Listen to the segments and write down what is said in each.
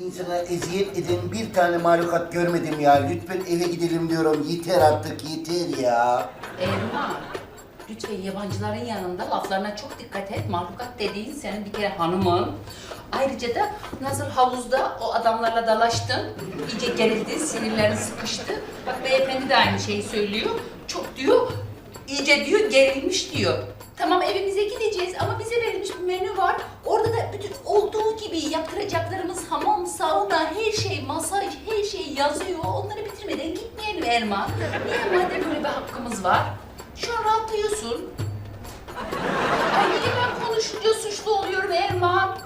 insana eziyet eden bir tane mahlukat görmedim ya. Lütfen eve gidelim diyorum. Yeter artık yeter ya. Erman, lütfen yabancıların yanında laflarına çok dikkat et. Mahlukat dediğin senin bir kere hanımın. Ayrıca da nasıl havuzda o adamlarla dalaştın, iyice gerildin, sinirlerin sıkıştı. Bak beyefendi de aynı şeyi söylüyor. Çok diyor, iyice diyor gerilmiş diyor. Tamam evimize gideceğiz ama bize verilmiş bir menü var. Orada da bütün olduğu gibi yaptıracaklarımız hamam, sauna, her şey, masaj, her şey yazıyor. Onları bitirmeden gitmeyelim Erman. Niye madem böyle bir hakkımız var? Şu an rahatlıyorsun. Ay niye ben konuşunca suçlu oluyorum Erman?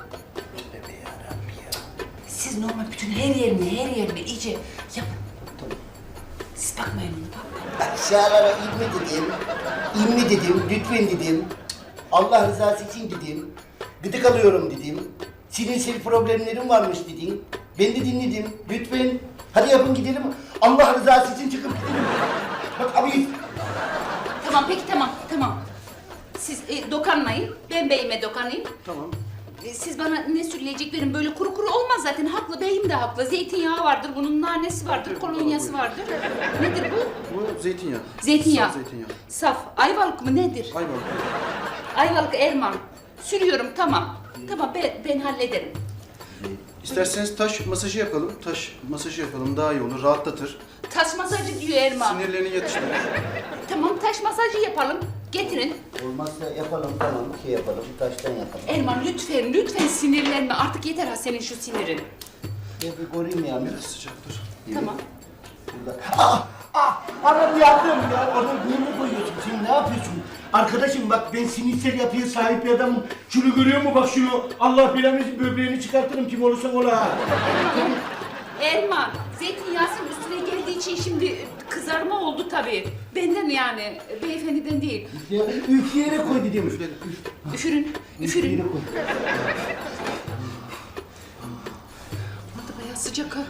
Siz normal bütün her yerini, her yerini iyice yapın. Siz bakmayın ona. Aşağılara inme dedim. İnme dedim. Lütfen dedim. Allah rızası için dedim. Gıdık alıyorum dedim. Sinirsel problemlerim varmış dedim. Ben de dinledim. Lütfen. Hadi yapın gidelim. Allah rızası için çıkıp gidelim. Bak abi. Tamam peki tamam tamam. Siz e, dokanmayın. Ben beyime dokanayım. Tamam. E, Siz bana ne söyleyecek verin. Böyle kuru kuru olmaz zaten. Haklı beyim de haklı. Zeytinyağı vardır, bunun nanesi vardır, kolonyası vardır. Nedir bu? Bu zeytinyağı. Zeytinyağı. Saf zeytinyağı. Saf. Ayvalık mı nedir? Ayvalık. Ayvalık Erman. Sürüyorum tamam. Tamam ben, ben hallederim. İsterseniz taş masajı yapalım. Taş masajı yapalım daha iyi olur. Rahatlatır. Taş masajı diyor Erman. Sinirlerini yatıştırır. Tamam taş masajı yapalım. Getirin. Olmazsa yapalım tamam. Şey yapalım. Taştan yapalım. Erman lütfen lütfen sinirlenme. Artık yeter ha senin şu sinirin. Ben bir göreyim ya. Biraz sıcaktır. Tamam. Burada. Ah! Ah! Anam yardım ya. Onu niye mi koyuyorsun? Sen ne yapıyorsun? Arkadaşım bak ben sinirsel yapıya sahip bir adamım. Şunu görüyor mu bak şunu? Allah bilemez böbreğini çıkartırım kim olursa ola. Erman, zeytinyağısının üstüne geldiği için şimdi kızarma oldu tabii. Benden yani, beyefendiden değil. Ya, Üfleyerek koy dedim. Üfledim. Üfürün, üfürün. koy. Burada bayağı sıcak ha.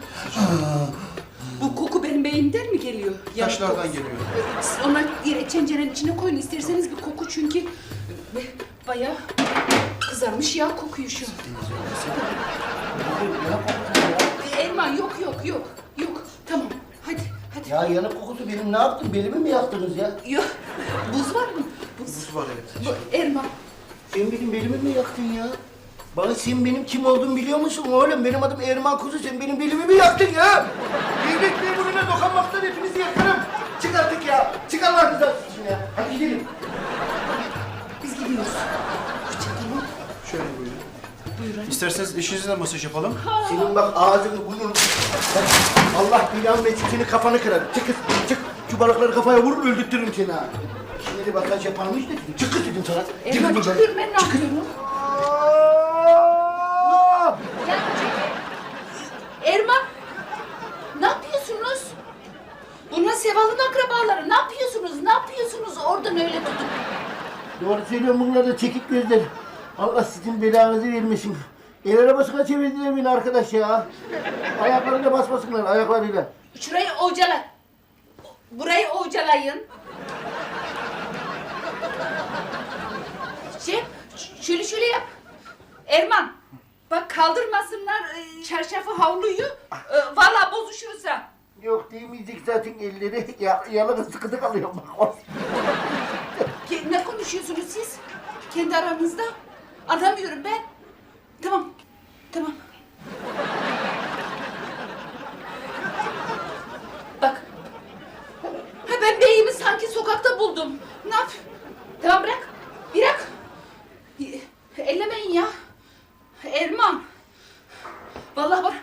Bu koku benim beyimden mi geliyor? Ya, Taşlardan geliyor. Siz onu yere tencerenin içine koyun isterseniz bir koku çünkü bayağı kızarmış yağ kokuyor şu an. Erman yok yok yok Ya yanık kokusu benim ne yaptın? Belimi mi yaktınız ya? Yok buz var mı? Buz. Buz var evet. Bu, Erman Sen benim belimi mi yaktın ya? Bana sen benim kim olduğumu biliyor musun oğlum? Benim adım Erman Kuzu, sen benim belimi mi yaktın ya? Devlet memuruna dokunmaktan hepinizi yakarım. Çık artık ya, çık Allah rızası için ya. Hadi gidelim. İsterseniz eşinize de masaj yapalım. Senin bak ağzını burnunu... Allah belanı versin seni kafanı kırar. Çık kız, çık. Şu balıkları kafaya vurur öldürtürüm seni ha. Şimdi bakaj yaparmış da çık kız dedim sana. Erman kız buradan. çıkıyorum ben ne yapıyorum? Aa! Ya Erman ne yapıyorsunuz? Bunlar Seval'ın akrabaları. Ne yapıyorsunuz? Ne yapıyorsunuz? Oradan öyle tutup. Doğru söylüyorum bunlar da çekik gözler. Allah sizin belanızı vermesin. El arabasına çevirdiler beni arkadaş ya. Ayaklarıyla basmasınlar ayaklarıyla. Şurayı ovcala. Burayı ovcalayın. Şey, ş- şöyle şöyle yap. Erman, bak kaldırmasınlar e, çarşafı havluyu. E, Vallahi bozuşuruz ha. Yok değmeyecek zaten elleri. Ya, yalanı sıkıntı kalıyor bak. Ke- Ne konuşuyorsunuz siz? Kendi aranızda? Anlamıyorum ben. Tamam, tamam. Bak. Ha ben beyimi sanki sokakta buldum. Ne yap? Tamam bırak. Bırak. Ellemeyin ya. Erman. Vallahi bak.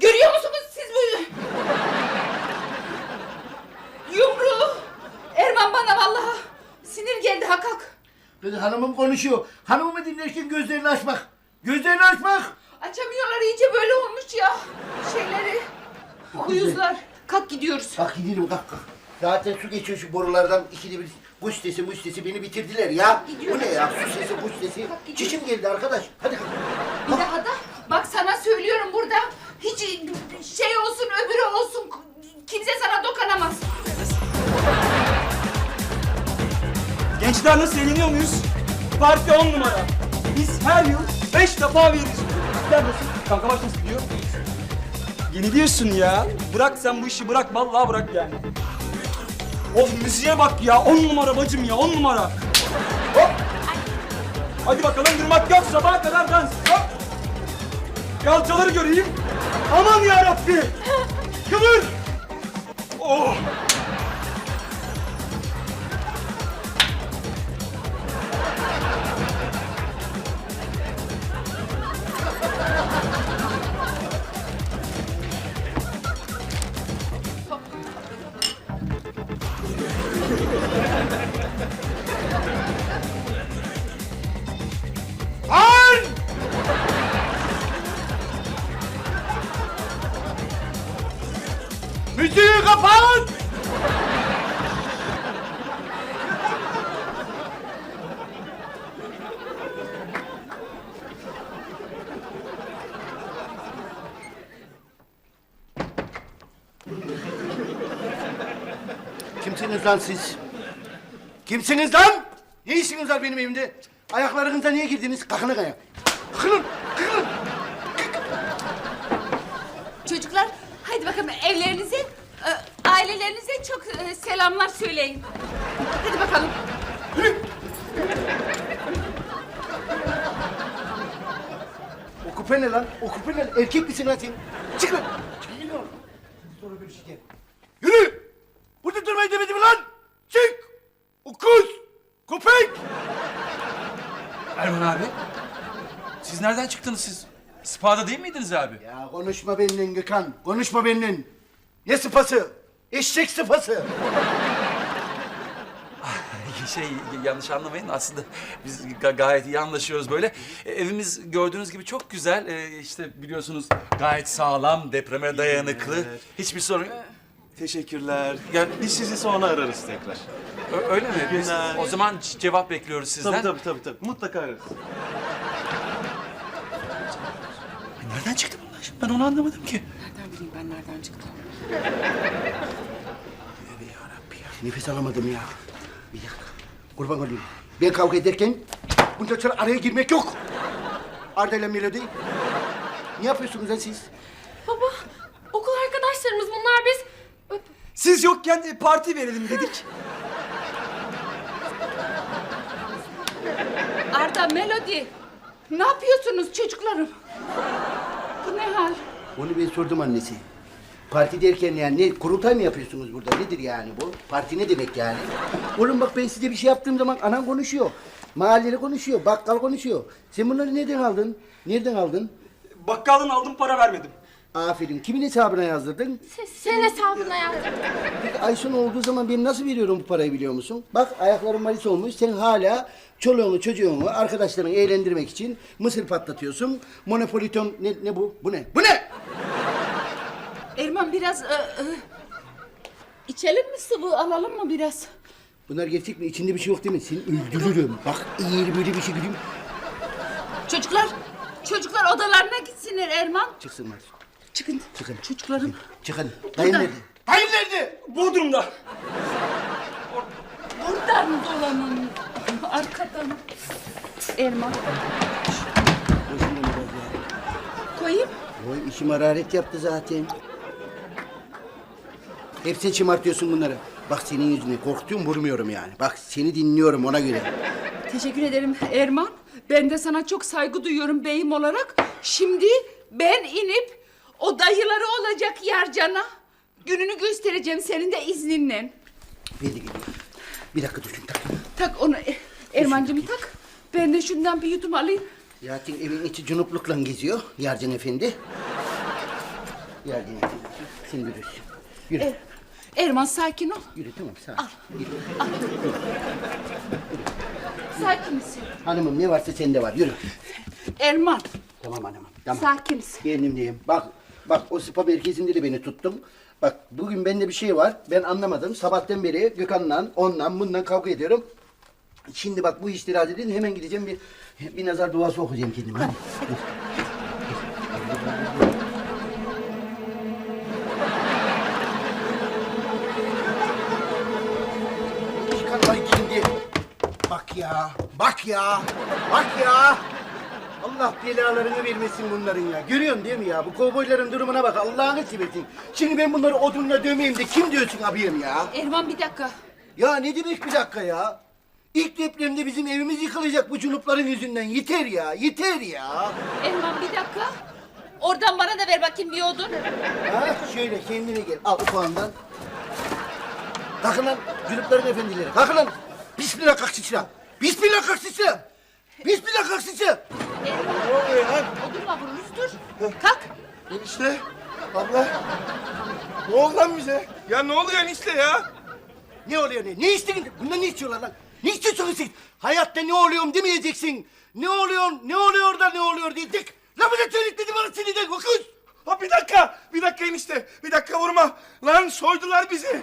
Görüyor musunuz siz bu yumruğu? Erman bana vallahi sinir geldi ha kalk. Kız hanımım konuşuyor. Hanımımı dinlerken gözlerini açmak. Gözlerini açmak. Açamıyorlar iyice böyle olmuş ya. Şeyleri. Uyuzlar. Kalk gidiyoruz. Bak gidelim kalk kalk. Zaten su geçiyor şu borulardan ikide bir. Kuş sesi muş sesi beni bitirdiler ya. Bu ne ya su sesi kuş sesi. Kalk, gidiyorum. Çişim geldi arkadaş. Hadi kalk. Bir daha da bak sana söylüyorum burada. Hiç şey olsun öbürü olsun. Kimse sana dokanamaz. Gençler nasıl eğleniyor muyuz? Parti on numara. Biz her yıl beş defa veririz. Sizler nasıl? Kanka baş nasıl gidiyor? Yeniliyorsun ya. Bırak sen bu işi bırak. Vallahi bırak yani. Of müziğe bak ya. On numara bacım ya. On numara. Hop. Hadi bakalım durmak yok. Sabaha kadar dans. Hop. Kalçaları göreyim. Aman ya Rabbi. Kıvır. Oh. Lan siz? Kimsiniz lan? Ne işiniz var benim evimde? Ayaklarınıza niye girdiniz? Kalkın ayak. Kalkın, kalkın. Çocuklar hadi bakalım evlerinize, e, ailelerinize çok e, selamlar söyleyin. Hadi bakalım. O küpe ne lan? O küpe ne? Erkek misin lan sen? Çık lan. Çık lan. Sonra görüşeceğiz. Yürü! Burada durmayı demedim mi lan? Çık! Ukuz! Köpek! Erman abi. Siz nereden çıktınız siz? Spa'da değil miydiniz abi? Ya konuşma benimle Gökhan. Konuşma benimle. Ne sıpası? Eşek sıpası. Şey yanlış anlamayın aslında biz ga- gayet iyi anlaşıyoruz böyle. E, evimiz gördüğünüz gibi çok güzel. E, işte biliyorsunuz gayet sağlam, depreme dayanıklı. Hiçbir sorun. Teşekkürler. Yani biz sizi sonra ararız tekrar. Ö- öyle mi? Biz Günler. o zaman c- cevap bekliyoruz sizden. Tabii tabii tabii tabii. Mutlaka ararız. Nereden çıktı bunlar şimdi? Ben onu anlamadım ki. Nereden bileyim ben nereden çıktım? Nefes alamadım ya. Bir dakika. Kurban olayım. Ben kavga ederken bundan sonra araya girmek yok. Arda ile Melodi. Ne yapıyorsunuz lan siz? Baba, okul arkadaşlarımız bunlar biz. Siz yokken e, parti verelim dedik. Arda, Melodi. Ne yapıyorsunuz çocuklarım? Bu ne hal? Onu ben sordum annesi. Parti derken yani ne kurultay mı yapıyorsunuz burada? Nedir yani bu? Parti ne demek yani? Oğlum bak ben size bir şey yaptığım zaman anan konuşuyor. Mahalleli konuşuyor, bakkal konuşuyor. Sen bunları nereden aldın? Nereden aldın? Bakkaldan aldım para vermedim. Aferin. Kimin hesabına yazdırdın? Se- senin hesabına yazdım. Peki Aysun olduğu zaman ben nasıl veriyorum bu parayı biliyor musun? Bak ayakların malis olmuş. Sen hala çoluğunu çocuğunu arkadaşlarını eğlendirmek için mısır patlatıyorsun. Monopoliton ne, ne bu? Bu ne? Bu ne? Erman biraz... e, e, içelim mi sıvı, alalım mı biraz? Bunlar gerçek mi? İçinde bir şey yok değil mi? Seni öldürürüm. Bak eğer böyle bir şey göreyim. Çocuklar, çocuklar odalarına gitsinler Erman. Çıksınlar. Çıkın. Çıkın. Çocuklarım. Çıkın. Dayın Buradan. nerede? Dayın nerede? Bodrum'da. Buradan dolanın. Arkadan. Erman. Boşuna biraz ya. Koyayım. Oy işim hararet yaptı zaten. Hep sen şımartıyorsun bunları. Bak senin yüzüne korktuğum vurmuyorum yani. Bak seni dinliyorum ona göre. Teşekkür ederim Erman. Ben de sana çok saygı duyuyorum beyim olarak. Şimdi ben inip o dayıları olacak Yarcan'a gününü göstereceğim senin de izninle. Ben de geliyorum. Bir dakika dur şunu tak. Tak onu E- Erman'cığım tak. Ben de şundan bir yudum alayım. Zaten evin içi cunuplukla geziyor Yarcan Efendi. Yarcan Efendi. Sen görürsün. Yürü. Er- Erman sakin ol. Yürü tamam sağ ol. Yürü. Sakin misin? Hanımım ne varsa sende var. Yürü. Erman Tamam hanımım. Tamam. sakinsin. Kendimdeyim. Bak, bak o spa merkezinde de beni tuttum. Bak bugün bende bir şey var. Ben anlamadım. Sabahtan beri Gökhan'la, onunla, bundan kavga ediyorum. Şimdi bak bu iştiraz edin. Hemen gideceğim bir bir nazar duası okuyacağım kendime. Hadi. Çıkartmayın şimdi. Bak ya, bak ya, bak ya. Allah belalarını vermesin bunların ya. Görüyorsun değil mi ya? Bu kovboyların durumuna bak. Allah'ını seversin. Şimdi ben bunları odunla dövmeyeyim de kim diyorsun abiyim ya? Erman bir dakika. Ya ne demek bir dakika ya? İlk depremde bizim evimiz yıkılacak bu cunupların yüzünden. Yeter ya, yeter ya. Erman bir dakika. Oradan bana da ver bakayım bir odun. Ha, şöyle kendine gel. Al ufağından. Kalkın lan cunupların efendileri. Kalkın lan. Bismillah kalk sıçra. Bismillah kalk sıçra. Bismillah kalk sıçra. Ne oluyor lan? odunla vururuz dur. Kalk. Enişte, abla. Ne oldu lan bize? Ya ne oluyor enişte ya? Ne oluyor ne? Ne istedin? Bunlar ne istiyorlar lan? Ne istiyorsunuz siz? Hayatta ne oluyorum demeyeceksin. Ne oluyor, ne oluyor da ne oluyor diyecek. Lafı da söyletmedi bana sinirden okuz. Ha bir dakika, bir dakika enişte. Bir dakika vurma. Lan soydular bizi.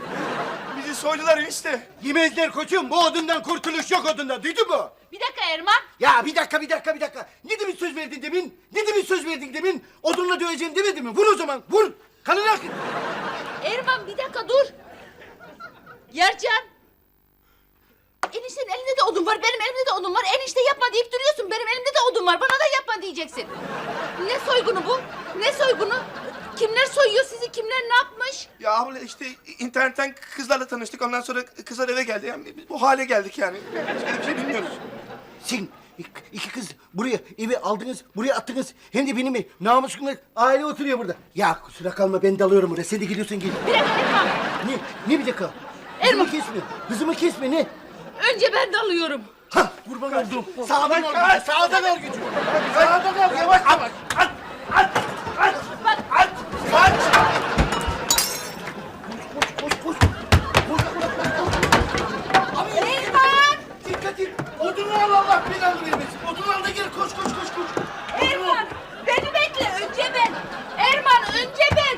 Bizi soydular enişte. Yemezler koçum. Bu odundan kurtuluş yok odundan. Duydun mu? Bir dakika Erman. Ya bir dakika, bir dakika, bir dakika. Ne demin söz verdin demin? Ne demin söz verdin demin? Odunla döveceğim demedin mi? Vur o zaman, vur. Kanını akıt. Erman bir dakika dur. Yercan. Eniştenin elinde de odun var, benim elimde de odun var. Enişte yapma deyip duruyorsun. Benim elimde de odun var. Bana da yapma diyeceksin. Ne soygunu bu? Ne soygunu? Kimler soyuyor sizi? Kimler ne yapmış? Ya abla işte internetten kızlarla tanıştık. Ondan sonra kızlar eve geldi. Yani biz bu hale geldik yani. Başka bir şey bilmiyoruz. Sen ik- iki kız buraya evi aldınız, buraya attınız. Hem de benim namusumla aile oturuyor burada. Ya kusura kalma ben dalıyorum buraya. Sen de gidiyorsun gel. Bir dakika Erman. Ne? Ne bir dakika? Kızımı kesme. Kızımı kesme ne? Önce ben dalıyorum. Ha kurban oldum. Sağdan gücü. Sağdan al gücü. Sağdan al yavaş yavaş. At. At. At. Bak. At. At. Koş koş koş. Koş koş. Abi Erman! dikkat et. Odunu al Allah belanı vermesin. Odunu al da gel koş koş koş koş. Odunu al. Erman! Beni bekle. Önce ben. Erman önce ben.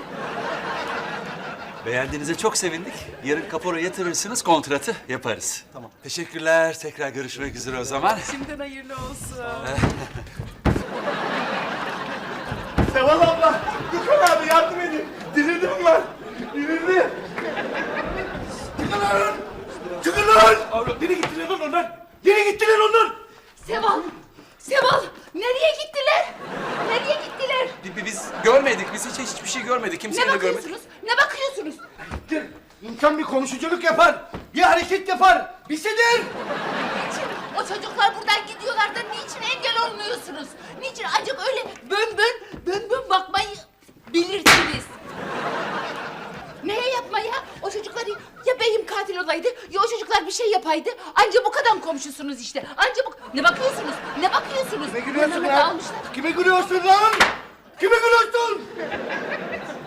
Beğendiğinize çok sevindik. Yarın kapora yatırırsınız, kontratı yaparız. Tamam. Teşekkürler. Tekrar görüşmek üzere o zaman. Şimdiden hayırlı olsun. Seval abla, Gökhan abi yardım edin. Dirildi bunlar. Dirildi. Çıkın lan. Çıkın lan. Nereye gittiler lan onlar? Nereye gittiler onlar? Seval! Seval! Nereye gittiler? Nereye gittiler? Bi- bi- Biz görmedik, biz hiç hiçbir şey görmedik. Kimseyi Ne de görmedik. bakıyorsunuz? Ne bakıyorsunuz? İnsan bir konuşuculuk yapar. Bir hareket yapar. Bir şey der. Niçin o çocuklar buradan gidiyorlar da niçin engel olmuyorsunuz? Niçin ancak öyle bön bön bön bön bakmayı bilirsiniz? Neye yapmaya? O çocuklar ya beyim katil olaydı ya o çocuklar bir şey yapaydı. Anca bu kadar komşusunuz işte. Anca bu... Ne bakıyorsunuz? Ne bakıyorsunuz? Kime gülüyorsun lan? almışlar. Kime gülüyorsun lan? Kime gülüyorsun?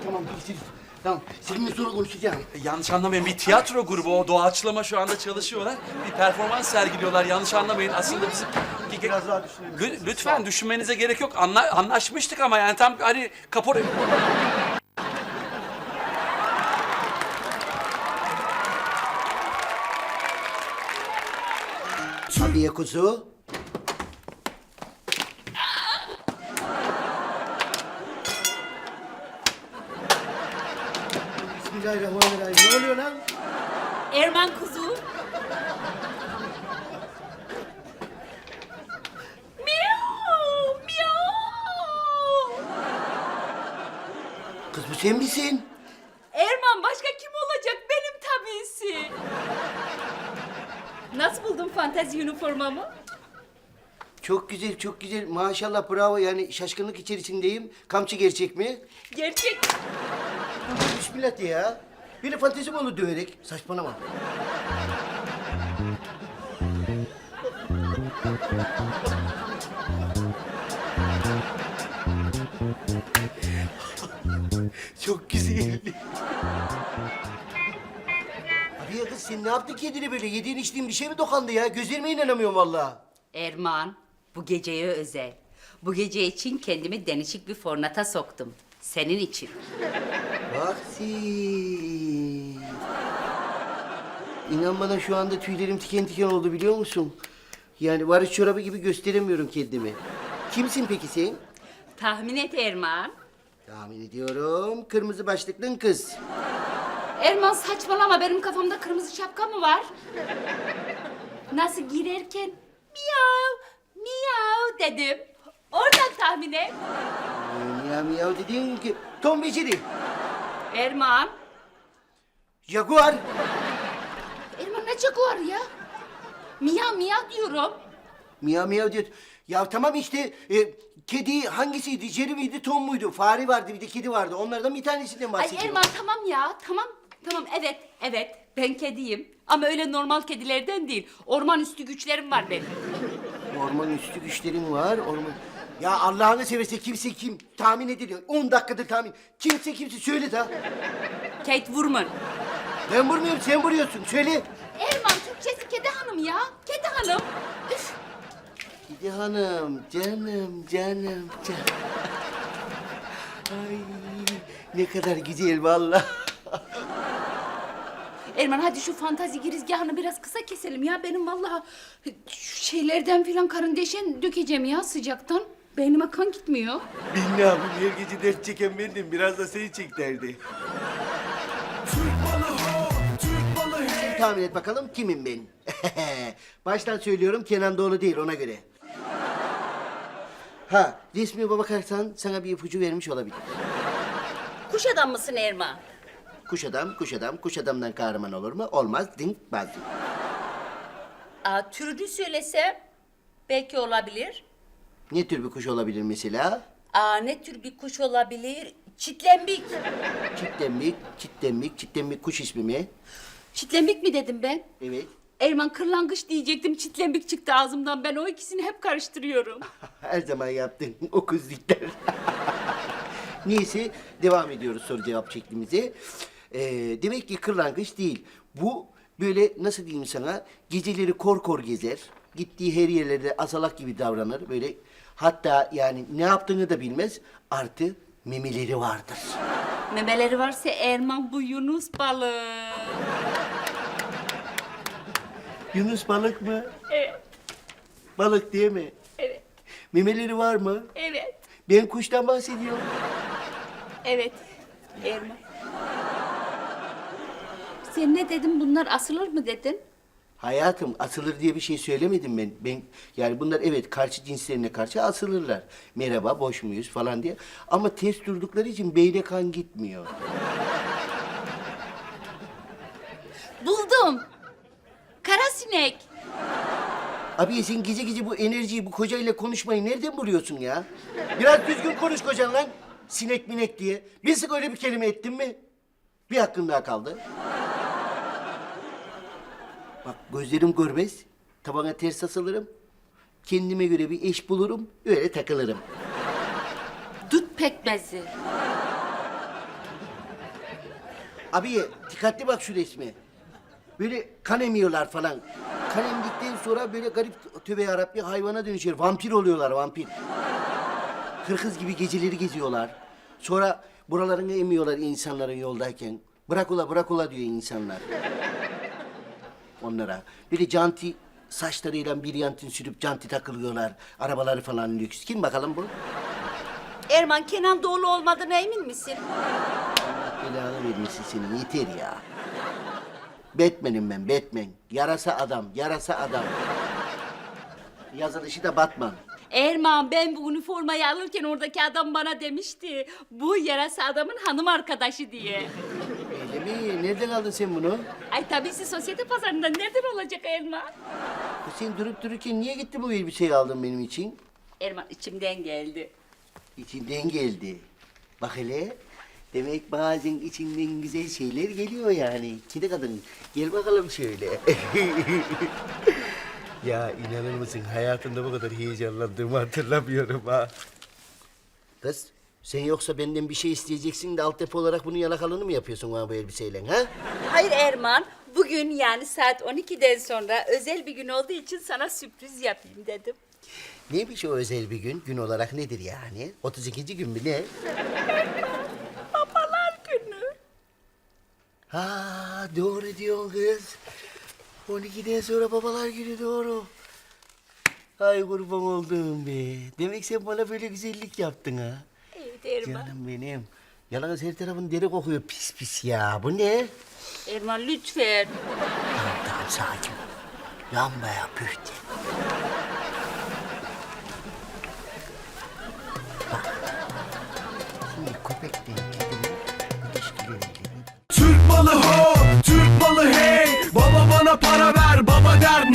tamam bittiniz. Tamam seninle sonra konuşacağım. E, Yanlış anlamayın, bir tiyatro grubu o doğaçlama şu anda çalışıyorlar. Bir performans sergiliyorlar, yanlış anlamayın. Aslında bizim... Biraz daha düşünelim. Lü- Lütfen düşünmenize gerek yok. Anla- anlaşmıştık ama yani tam hani kapora... Abiye kuzu. Bismillahirrahmanirrahim. Ne oluyor lan? Erman kuzu. Miau, miau. Kız bu sen misin? Erman başka kim olacak? Benim tabisi. Nasıl buldun üniformamı? Çok güzel, çok güzel. Maşallah bravo yani şaşkınlık içerisindeyim. Kamçı gerçek mi? Gerçek. Bismillah de ya. Böyle fantezi mi olur döverek? Saçmalama. Çok güzel. Ya kız sen ne yaptın kendine böyle? Yediğin içtiğin bir şey mi dokandı ya? Gözlerime inanamıyorum vallahi. Erman, bu geceye özel. Bu gece için kendimi denişik bir fornata soktum. Senin için. Bak sen. İnan bana şu anda tüylerim tiken tiken oldu biliyor musun? Yani varış çorabı gibi gösteremiyorum kendimi. Kimsin peki sen? Tahmin et Erman. Tahmin ediyorum. Kırmızı başlıklı kız. Erman saçmalama benim kafamda kırmızı şapka mı var? Nasıl girerken miyav miyav dedim. Oradan tahmin et. Miyav miyav dediğin ki Tom ve Jerry. Erman. Jaguar. Erman ne jaguar ya? Miyav miyav diyorum. Miyav miyav diyor. Ya tamam işte e, kedi hangisiydi? Jerry miydi, Tom muydu? Fare vardı bir de kedi vardı. Onlardan bir tanesinden Ay bahsediyorum. Erman tamam ya tamam. Tamam evet evet ben kediyim. Ama öyle normal kedilerden değil. Orman üstü güçlerim var benim. Orman üstü güçlerin var. Orman... Ya Allah'ını severse kimse kim? Tahmin ediliyor. 10 dakikadır tahmin. Kimse kimse söyle da. Kate Wurman. Ben vurmuyorum sen vuruyorsun. Söyle. Erman Türkçesi kedi hanım ya. Kedi hanım. Üf. Gidi hanım, canım, canım, canım. Ay ne kadar güzel vallahi. Erman hadi şu fantazi girizgahını biraz kısa keselim ya. Benim vallahi şu şeylerden filan karın deşen dökeceğim ya sıcaktan. Beynime kan gitmiyor. Ne yapayım her gece dert çeken bendim. Biraz da seni çek derdi. Tahmin et bakalım kimim ben? Baştan söylüyorum Kenan Doğulu değil ona göre. Ha resmime bakarsan sana bir ipucu vermiş olabilir. Kuş adam mısın Erman? Kuş adam, kuş adam, kuş adamdan kahraman olur mu? Olmaz, dink bazı. Aa, türünü söylesem belki olabilir. Ne tür bir kuş olabilir mesela? Aa, ne tür bir kuş olabilir? Çitlembik. Çitlembik, çitlembik, çitlembik kuş ismi mi? Çitlembik mi dedim ben? Evet. Erman kırlangıç diyecektim. Çitlembik çıktı ağzımdan. Ben o ikisini hep karıştırıyorum. Her zaman yaptın o kızlıklar. Neyse devam ediyoruz soru cevap şeklimize. Ee, demek ki kırlangıç değil. Bu böyle nasıl diyeyim sana geceleri kor kor gezer. Gittiği her yerlerde asalak gibi davranır. Böyle hatta yani ne yaptığını da bilmez. Artı memeleri vardır. Memeleri varsa Erman bu Yunus balığı. Yunus balık mı? Evet, Balık değil mi? evet, Memeleri var mı? evet, Ben kuştan bahsediyorum. evet. Erman. Sen ne dedin? Bunlar asılır mı dedin? Hayatım asılır diye bir şey söylemedim ben. Ben yani bunlar evet karşı cinslerine karşı asılırlar. Merhaba boş muyuz falan diye. Ama ters durdukları için beyne kan gitmiyor. Buldum. Kara sinek. Abi sen gece gece bu enerjiyi bu kocayla konuşmayı nereden buluyorsun ya? Biraz düzgün konuş kocan lan. Sinek minek diye. Bir sık öyle bir kelime ettin mi? Bir hakkın daha kaldı. Bak gözlerim görmez. Tabana ters asılırım. Kendime göre bir eş bulurum. Öyle takılırım. Dut pekmezi. Abi dikkatli bak şu resme. Böyle kan emiyorlar falan. Kan emdikten sonra böyle garip tövbe yarabbi hayvana dönüşüyor. Vampir oluyorlar vampir. Hırkız gibi geceleri geziyorlar. Sonra buralarını emiyorlar insanların yoldayken. Bırak ula bırak ula diyor insanlar. Onlara. Böyle canti saçlarıyla bir yantin sürüp canti takılıyorlar. Arabaları falan lüks. Kim bakalım bu? Erman Kenan Doğulu olmadığına emin misin? Belanı vermesin senin yeter ya. Batman'im ben Batman. Yarasa adam, yarasa adam. Yazılışı da Batman. Erman ben bu üniformayı alırken oradaki adam bana demişti. Bu yarasa adamın hanım arkadaşı diye. Mi? Nereden aldın sen bunu? Ay tabii siz sosyete pazarından nereden olacak Erman? Bu Sen durup dururken niye gitti bu elbiseyi aldın benim için? Erman içimden geldi. İçinden geldi. Bak hele. Demek bazen içinden güzel şeyler geliyor yani. Kedi kadın gel bakalım şöyle. ya inanır mısın hayatımda bu kadar heyecanlandığımı hatırlamıyorum ha. Kız sen yoksa benden bir şey isteyeceksin de alt depo olarak bunu yalakalığını mı yapıyorsun bana bu elbiseyle ha? Hayır Erman, bugün yani saat 12'den sonra özel bir gün olduğu için sana sürpriz yapayım dedim. Neymiş o özel bir gün? Gün olarak nedir yani? 32. gün mü ne? Babalar günü. Ha doğru diyorsun kız. 12'den sonra babalar günü doğru. Ay kurban olduğum be. Demek sen bana böyle güzellik yaptın ha. Erman. Canım benim. Yalnız her tarafın deri kokuyor pis pis ya. Bu ne? Erman lütfen. Tamam tamam sakin. Lambaya pühtü. Şimdi köpek benim kedimi Türk malı ho, Türk malı hey. Baba bana para ver, baba der